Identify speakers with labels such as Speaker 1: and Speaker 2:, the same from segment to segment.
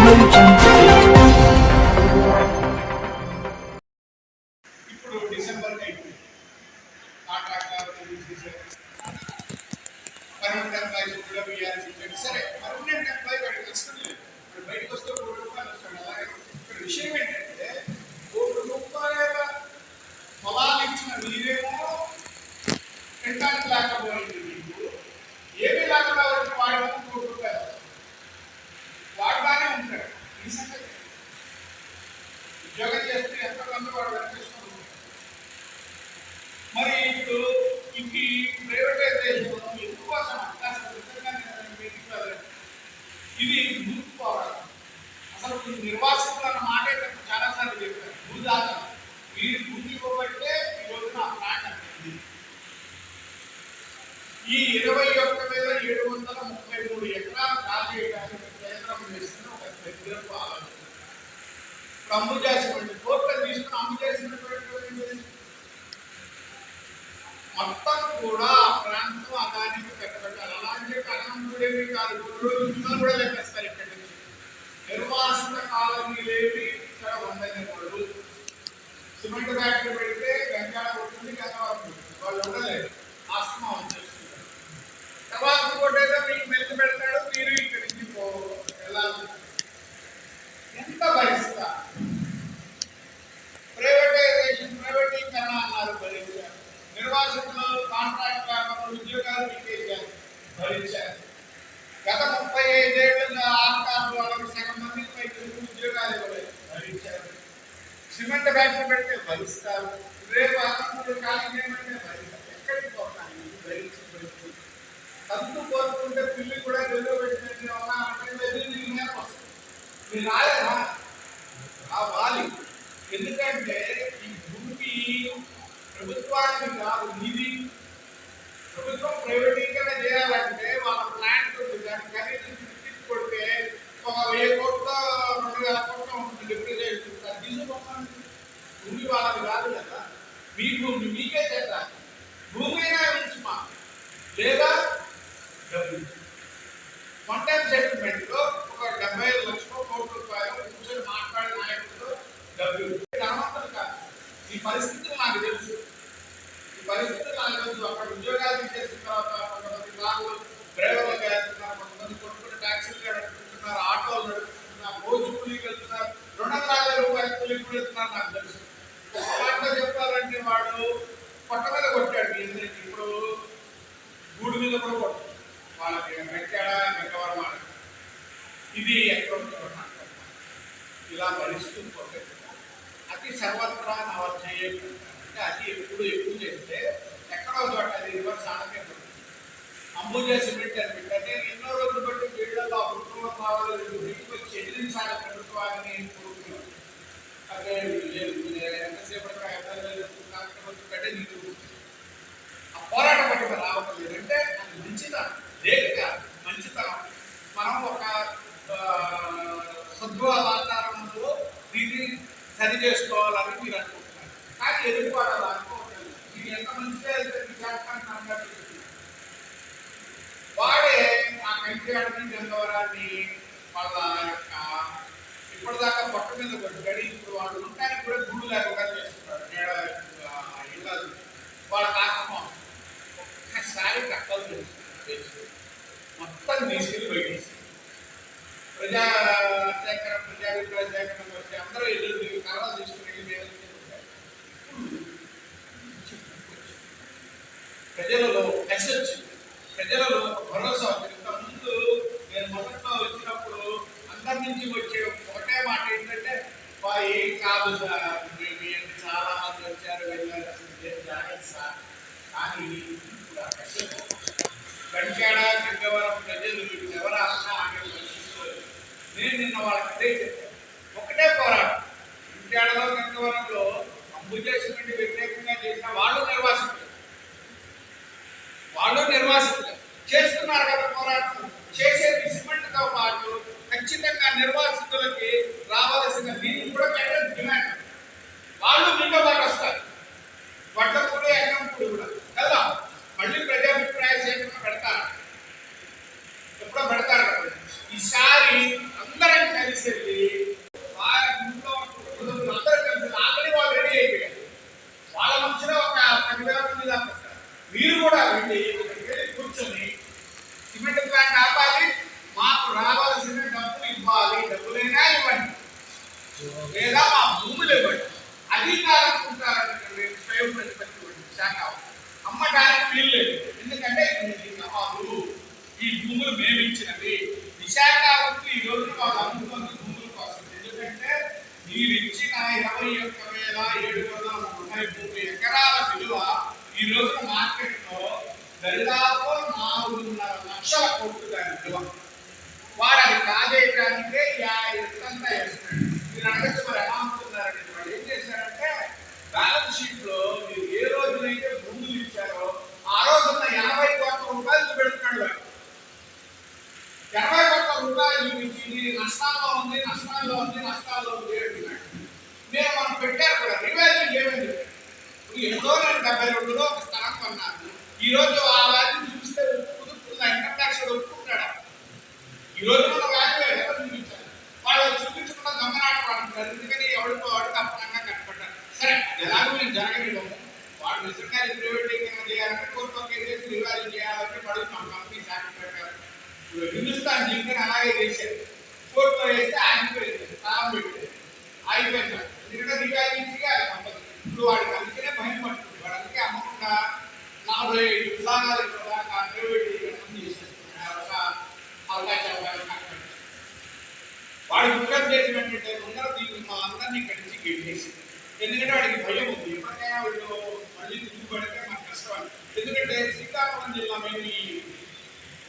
Speaker 1: 我们。అసలు నిర్వాసితులు అన్న మాట అయితే చాలాసార్లు చెప్పారు. భూదాత. మీరు భూమి ఇవ్వబట్టే ఈ రోజున ఆ ప్లాంట్ అనేది ఈ ఇరవై ఒక్క వేల ఏడు వందల ముప్పై మూడు ఎకరాలు కాజేయడానికి కేంద్రం చేస్తున్న ఒక పెద్ద ఆలోచన. ఇప్పుడు అంబుజా సిమెంట్ కోర్టు తీసుకుని అమ్ము చేసినటువంటి మొత్తం కూడా ఆ ప్రాంతం అదానికి పెట్టబెట్టాలి అలా అని చెప్పి అనంతుడేమి కాదు కొన్ని రోజులు కూడా లెక్క Amen. సిమెంట్ ఫ్యాక్టరీ పెడితే భరిస్తారు రేపు అనంతుడు ఖాళీ చేయమంటే భరిస్తారు ఎక్కడికి పోతాను భరించి భరించి తప్పు కోరుకుంటే పిల్లి కూడా గెలువ పెట్టినట్టు ఉన్నా అంటే వెళ్ళి నీ మీద వస్తుంది మీరు రాలేదా రావాలి ఎందుకంటే ఈ భూమి ప్రభుత్వానికి కాదు ఇది ప్రభుత్వం ప్రైవేటీకరణ చేయాలంటే వాళ్ళ ప్లాంట్ ఉంది దాని ఖరీదు తిరిగి కొడితే ఒక వెయ్యి కోట్ల రెండు వేల కోట్ల ఉంటుంది డిప్రిసియేషన్ అది తీసుకోమని భూమి వాళ్ళకి కాదు కదా మీ భూమి మీకే చేద్దాం భూమి అయినా ఉంచుమా లేదా డబ్బు వన్ టైం సెటిల్మెంట్లో ఒక డెబ్బై ఐదు లక్షలు కోట్ల రూపాయలు కూర్చొని మాట్లాడే నాయకుడు డబ్బు ధనవంతులు కాదు ఈ పరిస్థితులు నాకు తెలుసు ఈ పరిస్థితులు నాకు తెలుసు అక్కడ ఉద్యోగాలు తీసేసిన తర్వాత కొంతమంది కార్లు డ్రైవర్లు చేస్తున్నారు కొంతమంది కొట్టుకుని ట్యాక్సీలు నడుపుతున్నారు ఆటోలు నడుపుతున్నారు రోజు కూలీకి వెళ్తున్నారు రెండు వందల యాభై రూపాయలు కూలీకి కూడా వెళ్తున్నారు నాకు తెలుసు ఒక మాటలో చెప్పాలంటే వాడు పొట్ట మీద కొట్టాడు మీ అందరికీ ఇప్పుడు గూడు మీద కూడా కొట్టాడు వాళ్ళకి వెంకట వెంకవరం వాళ్ళకి ఇది ఎక్కడ ఉంటుందో నాకు తెలియదు. ఇలా భరిస్తూ పోతే అతి సర్వత్రా నవధ్యేయం అంటే అది ఎప్పుడు ఎక్కువ చేస్తే ఎక్కడో చోట అది రివర్స్ ఆనకే అంబుజా సిమెంట్ అని పెట్టారు. నేను ఎన్నో రోజులు బట్టి వీళ్ళలో ఆ కుటుంబం కావాలి ఇంటికి వచ్చి ఎదిరించాలి ప్రభుత్వాన్ని కోరుకున్నాను అదే లేదు మీరు ఎంతసేపు పెట్టే నీకు ఆ పోరాట పట్టిక రావటం లేదంటే అది మంచిదా లేదు కాదు మంచితనం. మనం ఒక ఆ, సద్భవ వాతావరణంలో దీన్ని సరి చేసుకోవాలని మీరు అనుకుంటున్నారు. కానీ ఎదుర్కోవడాలి ఆ కంటివాడిని గంగవరాన్ని వాళ్ళ యొక్క ఇప్పటిదాకా పట్టు మీద గడి ఇప్పుడు వాళ్ళు ఉండడానికి కూడా గుడు లేకుండా చేస్తున్నారు. మేడ ఆ, వాళ్ళ కాకమం ఒక్కసారి కట్టలు చేస్తున్నారు మొత్తం తీసుకెళ్ళి బయట ప్రజా సేకరణ ప్రజా ప్రజాభిప్రాయ సేకరణ నిన్న వాళ్ళకి అదే చెప్పారు. ఒకటే పోరాటం. ఇంకేడలో గంగవరంలో అంబుజా వ్యతిరేకంగా చేసిన వాళ్ళు నిర్వాసితులు. వాళ్ళు నిర్వాసితులు. చేస్తున్నారు కదా పోరాటం. చేసే సిమెంట్తో పాటు ఖచ్చితంగా నిర్వాసితులకి రావాల్సిన నీళ్ళు కూడా పెట్టడం డిమాండ్. వాళ్ళు మీతో పాటు వస్తారు. వడ్డప్పుడు ఎన్నంప్పుడు కూడా. కదా? మళ్ళీ ప్రజాభిప్రాయ సేకరణ పెడతారు ఎప్పుడో పెడతారు కదా. ఈసారి అందరం కలిసి లేదా మా భూములు ఇవ్వండి అధికారం అనుకుంటారంటే స్వయం ప్రతిపత్తి ఇవ్వండి శాఖ అమ్మడానికి వీలు లేదు. ఎందుకంటే ఇది ఈ భూములు మేము ఇచ్చినవి విశాఖ ఈ రోజున వాళ్ళు అమ్ముతున్న భూముల కోసం. ఎందుకంటే మీరు ఇచ్చిన ఇరవై ఒక్క వేల ఏడు వందల ముప్పై మూడు ఎకరాల విలువ ఈ రోజున మార్కెట్లో దరిదాపు నాలుగున్నర లక్షల కోట్లు దాని విలువ. వారు అది కాజేయడానికే ఎంత వేస్తున్నాడు మీరు అడగచ్చు మరి ఎలా అమ్ముతున్నారండి వాళ్ళు ఏం చేశారంటే బ్యాలెన్స్ షీట్లో మీరు ఏ రోజునైతే భూములు ఇచ్చారో ఆ రోజున ఎనభై కోట్ల రూపాయలు పెడుతున్నాడు వాడు. ఎనభై కోట్ల రూపాయలు చూపించి ఇది నష్టాల్లో ఉంది నష్టాల్లో ఉంది నష్టాల్లో ఉంది అంటున్నాడు. నేను మనం పెట్టారు కూడా రివాల్యూ ఏమైంది? ఎప్పుడో నేను డెబ్బై రెండులో ఒక స్థలం కొన్నాను. ఈ రోజు ఆ వాల్యూ చూపిస్తే కుదురుతుంది? ఇన్కమ్ ట్యాక్స్ ఒప్పుకుంటాడా? ఈ రోజు మన వాల్యూ ఎవరు చూపించారు వాళ్ళు చూపించకుండా దొంగనాటం ఆడుతున్నారు ఎందుకని ఎవరికో వాడు తప్పనంగా కనపడ్డారు సరే ఎలాగో మేము జరగలేదు వాడు నిజంగా ప్రైవేటీకరణ చేయాలంటే కోర్టులో కేసు రివాల్యూ చేయాలంటే వాడు మా కంపెనీ సాక్షి పెట్టారు హిందుస్థాన్ జింకని అలాగే చేశారు కోర్టులో వేస్తే ఆగిపోయింది స్థానం పెట్టారు ఆగిపోయింది ఎందుకంటే చేయాలి కంపెనీ ఇప్పుడు వాడికి అందుకనే భయం పడుతుంది వాడు అందుకే అమ్మకుండా నలభై విభాగాలు కూడా ప్రైవేటీకరణ చేసేస్తున్నారు అవకాశాలు వాడికి అక్కడ. చేసినట్టు ముందర దీన్ని మా అందరినీ ఇక్కడి నుంచి ఎందుకంటే వాడికి భయం ఉంది. ఎప్పటికైనా వీళ్ళు మళ్ళీ తిరుగుబడితే మనకు కష్టం. ఎందుకంటే శ్రీకాకుళం జిల్లా మేము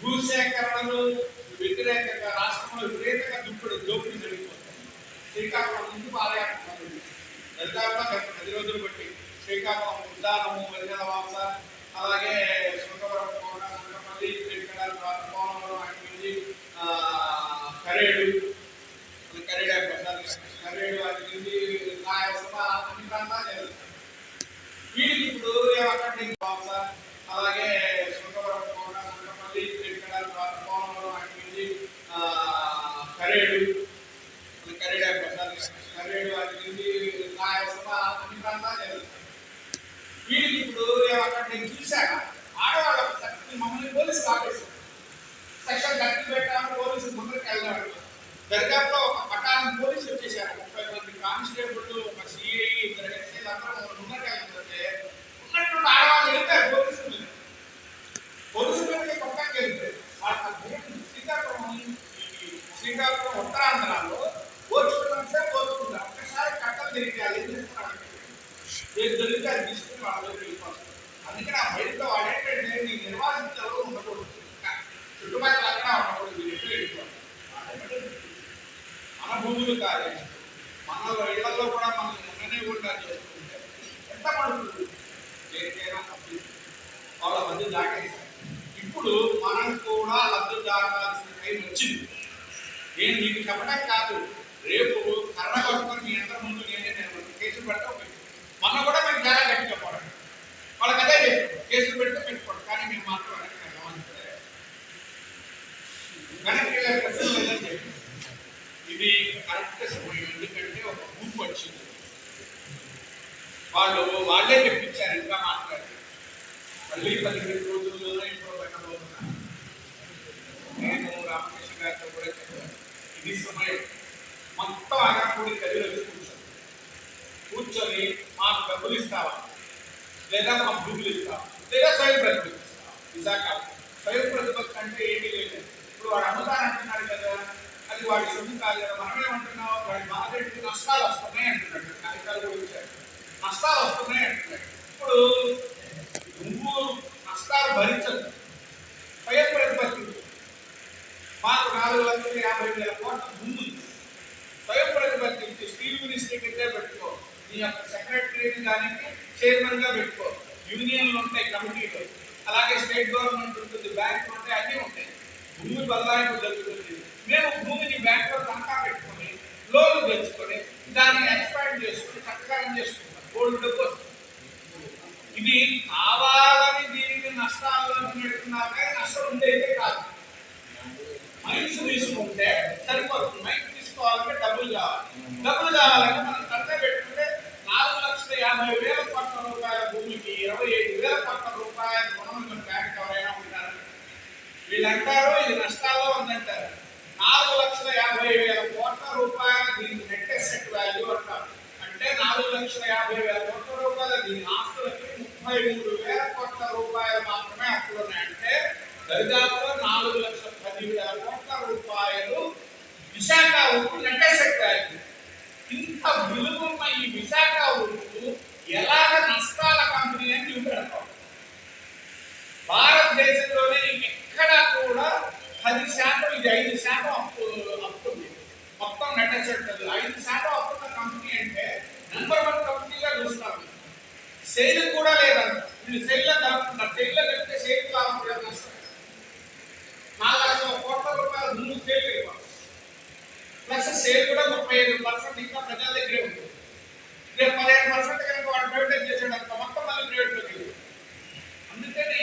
Speaker 1: భూసేకరణలు వ్యతిరేకంగా రాష్ట్రంలో విపరీతంగా దుప్పుడు దోపిడీ జరిగిపోతుంది. శ్రీకాకుళం ముందు పాదయాత్ర మొదలుపెట్టింది. పది రోజులు బట్టి శ్రీకాకుళం ఉద్దానము వెలిగల వాస అలాగే శృంగవరం కోట శృంగపల్లి ఇక్కడ పోలవరం అక్కడి ఆ, కరేడు అది కరేడు అయిపోతుంది కరేడు అది నుంచి నాయవసమ అన్ని ప్రాంతాలు జరుగుతాయి వీడికి ఇప్పుడు అక్కడి నుంచి వాస అలాగే శృంగవరం కోట శృంగపల్లి ఇక్కడ పోలవరం అక్కడి నుంచి ఆ, కరేడు అది కరేడు అయిపోతుంది కరేడు అది నుంచి నాయవసమ అన్ని ప్రాంతాలు జరుగుతాయి వీడికి ఇప్పుడు అక్కడ నేను చూశాక ఆడవాళ్ళ శక్తి మమ్మల్ని పోలీసు ఆపేశారు సెక్షన్ థర్టీ పెట్టాము పోలీసు ముందరికి వెళ్ళాడు దర్గాలో ఒక పట్టాలను పోలీసు వచ్చేసారు ముప్పై మంది కానిస్టేబుల్ ఒక సిఐ ఇద్దరు ఎస్ఐలు అందరూ ముందరికి వెళ్ళిపోతే ఉన్నట్టు ఆడవాళ్ళు వెళ్తారు పోలీసు మీద పోలీసు మీద పక్కకి వెళ్తే వాళ్ళ శ్రీకాకుళం ఈ శ్రీకాకుళం ఉత్తరాంధ్రాలో ఓర్చుకున్నాం ఓర్చుకుంటారు ఒక్కసారి కట్టలు తిరిగి వాళ్ళు ఏం చేస్తున్నారు ఏది దొరికితే అది తీసుకుని వాళ్ళకి వెళ్ళిపోతారు అందుకని ఆ బయటలో వాడేంటంటే నీ నిర్వాసితులు ఉండకూడదు చుట్టుపక్కల అక్కడ ఉండకూడదు మీరు ఎక్కడ వెళ్ళిపోవాలి మన భూములు కాదు మన ఇళ్ళలో కూడా మనం ఉండనే కూడా చేసుకుంటే ఎంత పడుతుంది దేనికైనా తప్పు. వాళ్ళ మధ్య దాటేశారు ఇప్పుడు మనం కూడా లబ్ధి దాటాల్సిన టైం వచ్చింది నేను నీకు చెప్పడం కాదు రేపు కర్ర కొట్టుకొని మీ అందరి ముందు నేనే నేను కేసులు పెడతాం మన కూడా మేము చాలా గట్టిగా పోరాడు. వాళ్ళకి అదే చెప్పారు కేసులు పెడితే పెట్టుకోండి కానీ మేము మాత్రం వెనక్కి వెళ్ళమని వెనక్కి వెళ్ళే ప్రశ్న లేదని చెప్పి ఇది కరెక్ట్ సమయం. ఎందుకంటే ఒక గ్రూప్ వచ్చింది. వాళ్ళు వాళ్ళే తెప్పించారు ఇంకా మాట్లాడి మళ్ళీ పదిహేను రోజుల్లోనే ఇంట్లో పెట్టబోతున్నాను నేను రామకృష్ణ గారితో కూడా చెప్పాను. ఇది సమయం. మొత్తం అగరపూడి కదిలి వెళ్ళి మాకు డబ్బులు ఇస్తావా? లేదా మాకు డబ్బులు ఇస్తావా? లేదా స్వయం ప్రతిపత్తి విశాఖ స్వయం ప్రతిపత్తి అంటే ఏంటి లేదు. ఇప్పుడు వాడు అమ్ముతానంటున్నాడు కదా అది వాడి సొమ్ము కాదు కదా మనమేమంటున్నాం వాడి మార్కెట్కి నష్టాలు వస్తున్నాయి అంటున్నాడు. కాగితాలు కూడా ఇచ్చాడు. నష్టాలు వస్తున్నాయి అంటున్నాడు. ఇప్పుడు నువ్వు నష్టాలు భరించదు స్వయం ప్రతిపత్తి మాకు నాలుగు లక్షల యాభై వేల కోట్ల ముందు స్వయం ప్రతిపత్తి స్టీల్ మినిస్ట్రీ కిందే పెట్టుకో. నీ యొక్క సెక్రటరీని దానికి చైర్మన్గా పెట్టుకో యూనియన్లు ఉంటాయి కమిటీలు అలాగే స్టేట్ గవర్నమెంట్ ఉంటుంది బ్యాంక్ ఉంటాయి అన్నీ ఉంటాయి. భూమి బదలాయింపు జరుగుతుంది. మేము భూమిని బ్యాంకులో తనఖా పెట్టుకొని లోన్లు తెచ్చుకొని దాన్ని ఎక్స్పాండ్ చేసుకొని చక్కగా చేసుకుంటాం. గోల్డ్ డబ్బు ఇది కావాలని దీనికి నష్టాల్లో పెడుతున్నారు కానీ నష్టం ఉండేదే కాదు. మైన్స్ తీసుకుంటే సరిపోతుంది. మైన్స్ తీసుకోవాలంటే డబ్బులు కావాలి. డబ్బులు కావాలంటే మనం ఖర్చు పెట్టుకుంటే నాలుగు లక్షల యాభై వేల కోట్ల రూపాయల భూమికి ఇరవై ఐదు వేల కోట్ల రూపాయల రుణం బ్యాంక్ ఎవరైనా ఉంటారు? వీళ్ళు అంటారు ఇది నష్టాల్లో ఉందంటారు. నాలుగు లక్షల యాభై వేల కోట్ల రూపాయల దీనికి నెట్ అసెట్ వాల్యూ అంటారు. అంటే నాలుగు లక్షల యాభై వేల కోట్ల రూపాయల దీని ఆస్తులకి ముప్పై మూడు వేల కోట్ల రూపాయలు మాత్రమే అప్పులు ఉన్నాయంటే దరిదాపులో నాలుగు లక్షల పది వేల కోట్ల రూపాయలు విశాఖ ఉప్పు నెట్ అసెట్ వాల్యూ ఇంత విలువ ఈ విశాఖ ఉప్పు ఎలాగ నష్టాల కంపెనీ అని చూపెడతాం. భారతదేశంలోనే ఎక్కడా కూడా పది శాతం ఇది ఐదు శాతం అప్పు అప్పుంది. మొత్తం నటించట్లేదు ఐదు శాతం అప్పున్న కంపెనీ అంటే నెంబర్ వన్ కంపెనీగా చూస్తాం. సేల్ కూడా లేదంట. వీళ్ళు సేల్లో కలుపుతున్నారు సేల్లో కలిపితే సేల్ లాభం కూడా నష్టం నాలుగు లక్షల కోట్ల రూపాయలు ముందు సేల్ ఇవ్వాలి ప్లస్ సేల్ కూడా ముప్పై ఐదు పర్సెంట్ ఇంకా ప్రజల దగ్గరే ఉంటుంది రేపు పదిహేను పర్సెంట్ ప్రైవేటైజ్ చేసాడు అంత మొత్తం మళ్ళీ ప్రైవేట్లోకి వెళ్ళి అందుకని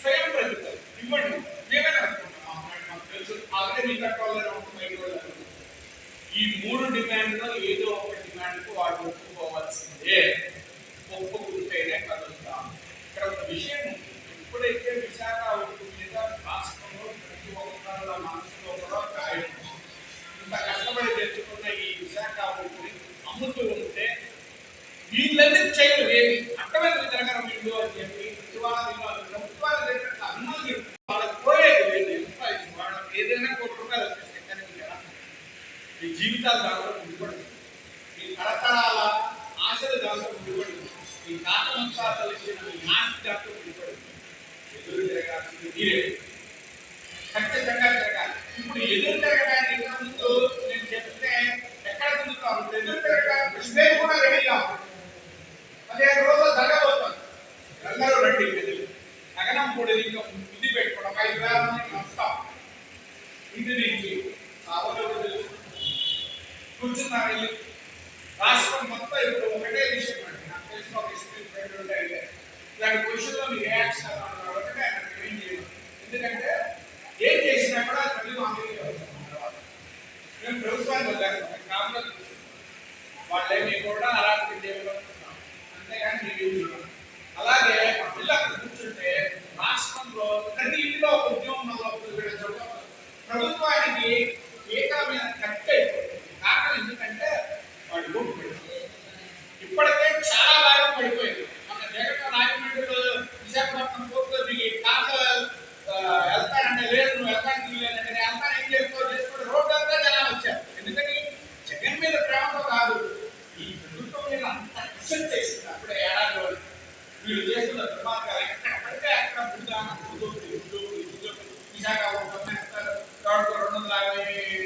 Speaker 1: స్వయం ప్రభుత్వం ఇవ్వండి. మేమే నడుపుకుంటాం ఆ మాకు తెలుసు. ఆల్రెడీ మీ కట్టాలని బయట ఈ మూడు డిమాండ్లో ఏదో ఒక డిమాండ్కు వాడు ఒప్పుకోవాల్సిందే. వీళ్ళెందుకు చేయరు అని చెప్పి ప్రభుత్వాల ప్రభుత్వాల దగ్గర అన్నం చెప్తే వాళ్ళకి వాళ్ళకి ఏదైనా కోటి రూపాయలు వచ్చేస్తాయి కానీ మీ జీవితాలు దాంట్లో ముడిపడి మీ తరతరాల ఆశలు దాంట్లో ముడిపడి మీ తాత వంశాలు ఇచ్చిన మీ ఆస్తి దాంట్లో ఎదురు మీరే. ఖచ్చితంగా ఇప్పుడు ఎదురు తిరగడానికి ముందు నేను చెప్తే ఎక్కడ తిరుగుతాం? ఎదురు తిరగడానికి కూడా రెడీ ఉంది. పదిహేను రోజులు జరగబోతుంది. అందరూ రండి ఎదురు నగరం కూడా ఇంకా ఇది పెట్టుకోవడం. ఐదు వేల మందికి వస్తాం. ఇంటి నుంచి అవలోకి కూర్చున్నారు వీళ్ళు. రాష్ట్రం మొత్తం ఇప్పుడు ఒకటే విషయం అండి. నాకు తెలిసిన ఒక ఎక్స్పీరియన్స్ రెండు ఉంటాయి ఇలాంటి పొజిషన్లో మీరు ఏ యాక్షన్ అన్నారు ఒకటే ఆయన ఏం చేయడం ఎందుకంటే ఏం చేసినా కూడా మళ్ళీ మా మీద తర్వాత. మేము ప్రభుత్వాన్ని వదిలేస్తాం కాంగ్రెస్ వాళ్ళేమీ కూడా అలాంటి చేయడం అంతేగాని మీరు అలాగే పిల్లలు కూర్చుంటే రాష్ట్రంలో ప్రతి ఇంట్లో ఒక ఉద్యోగం మొదలవుతుంది ప్రభుత్వానికి ఏకమైన కట్ అయిపోతుంది కారణం ఎందుకంటే వాడు ఓటు పెడుతుంది ఇప్పటికే చాలా భాగం పడిపోయింది మన జగన్ రాజమండ్రిలో విశాఖపట్నం పోర్టులో దిగి కార్లో ఆ, వెళ్తానంటే లేదు నువ్వు వెళ్తానికి లేదంటే నేను వెళ్తాను ఏం చేసుకో చేసుకోండి రోడ్డు అంతా జనాలు వచ్చారు ఎందుకని జగన్ మీద ప్రేమతో కాదు ఈ ప్రభుత్వం మీద అంత క్వశ్చన్ చేసింది అప్పుడే ఏడాది రోజులు వీళ్ళు చేస్తున్న దుర్మార్గాలు ఎక్కడ పడితే అక్కడ బుద్ధాన బుద్ధోడు బుద్ధోడు బుద్ధోడు విశాఖ ఒక తొంభై ఎకరాలు రోడ్డు రెండు వందల యాభై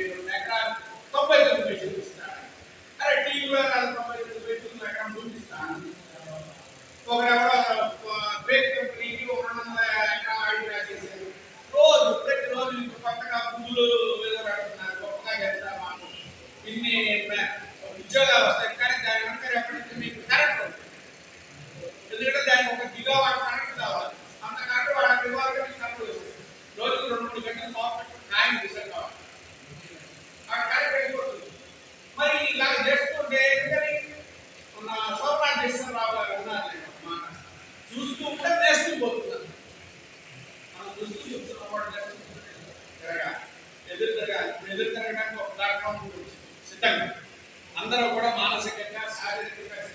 Speaker 1: రెండు ఎకరాలు తొంభై తొమ్మిది చూపిస్తారు అరే టీవీలో కాదు తొంభై తొమ్మిది తొమ్మిది ఎకరం చూపిస్తాను ఒకరెవరో బ్రేక్ కంపెనీకి ఒక రెండు వందల ఎకరాలు ఐదు రాసేసారు రోజు ప్రతి రోజు ఇంకో కొత్తగా పువ్వులు ఏదో పెడుతున్నారు గొప్పగా చేస్తామా ఇన్ని మ- ఉద్యోగాలు వస్తాయి కానీ దాని వెనక ఎప్పటికీ మీకు కరెక్ట్ ఉంటుంది ఎందుకంటే దానికి వాడు గిగావాట్ కరెంట్ కావాలి అంత కరెంట్ వాళ్ళకి ఇవ్వాలి మీకు కరెంట్ వస్తుంది రోజుకు రెండు మూడు గంటలు సాఫ్ట్ న్యాయం చేశారు కావాలి ఆ కరెంట్ వెళ్ళిపోతుంది మరి ఇలా చేస్తుంటే ఎందుకని మన సోమనాథ్ రావు గారు ఉన్నారు చూస్తూ ఉంటే నేస్తూ పోతున్నారు మనం చూస్తూ చూస్తున్న వాడు నేస్తూ తిరగాలి ఎదురు జరగాలి ఎదురు జరగడానికి ఒక ప్లాట్ఫామ్ సిద్ధంగా అందరూ కూడా మానసికంగా శారీరకంగా